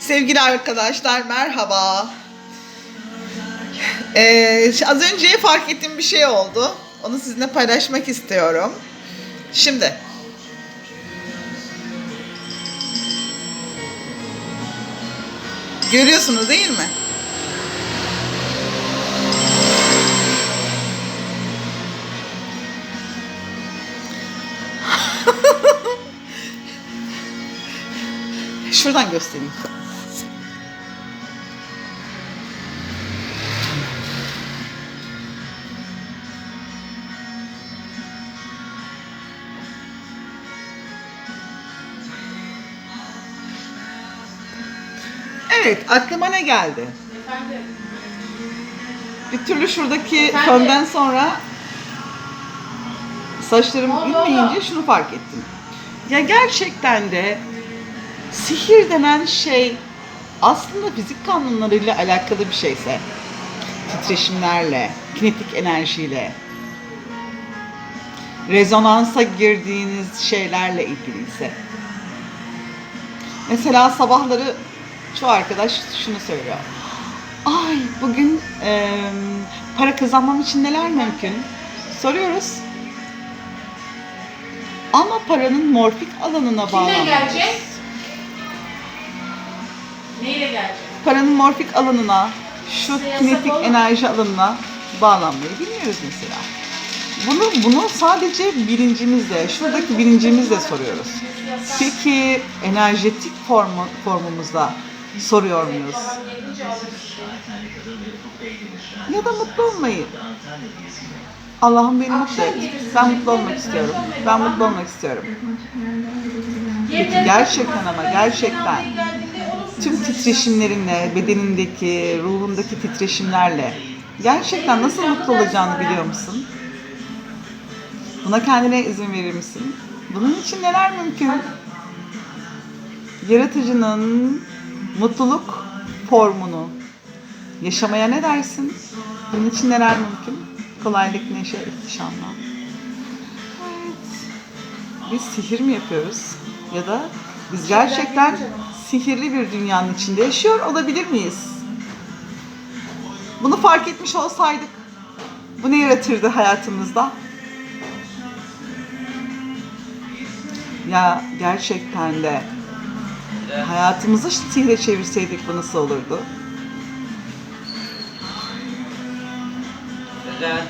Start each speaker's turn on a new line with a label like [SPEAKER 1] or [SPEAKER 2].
[SPEAKER 1] Sevgili arkadaşlar merhaba. Ee, az önce fark ettiğim bir şey oldu. Onu sizinle paylaşmak istiyorum. Şimdi. Görüyorsunuz değil mi? Şuradan göstereyim. Evet, aklıma ne geldi?
[SPEAKER 2] Efendim.
[SPEAKER 1] Bir türlü şuradaki
[SPEAKER 2] Efendim?
[SPEAKER 1] fönden sonra saçlarım
[SPEAKER 2] Allah.
[SPEAKER 1] şunu fark ettim. Ya gerçekten de sihir denen şey aslında fizik kanunlarıyla alakalı bir şeyse, titreşimlerle, kinetik enerjiyle, rezonansa girdiğiniz şeylerle ilgiliyse. Mesela sabahları çoğu arkadaş şunu söylüyor. Ay bugün eee, para kazanmam için neler mümkün? Soruyoruz. Ama paranın morfik alanına
[SPEAKER 2] Kimle
[SPEAKER 1] bağlanmıyoruz.
[SPEAKER 2] gelecek? Neyle gelecek?
[SPEAKER 1] Paranın morfik alanına, şu
[SPEAKER 2] Size
[SPEAKER 1] kinetik enerji alanına bağlanmayı bilmiyoruz mesela. Bunu bunu sadece bilincimizle, şuradaki bilincimizle soruyoruz. Peki enerjetik formu, formumuzda soruyor muyuz? Ya da mutlu olmayı. Allah'ım beni mutlu et. Ben mutlu olmak istiyorum. Ben mutlu olmak istiyorum. Peki gerçekten ama gerçekten tüm titreşimlerinle, bedenindeki, ruhundaki titreşimlerle gerçekten nasıl mutlu olacağını biliyor musun? Buna kendine izin verir misin? Bunun için neler mümkün? Yaratıcının mutluluk formunu yaşamaya ne dersin? Bunun için neler mümkün? Kolaylık, neşe, ihtişamla. Evet. Biz sihir mi yapıyoruz? Ya da biz gerçekten sihirli bir dünyanın içinde yaşıyor olabilir miyiz? Bunu fark etmiş olsaydık bu ne yaratırdı hayatımızda? Ya gerçekten de hayatımızı sihre çevirseydik bu nasıl olurdu? Neden?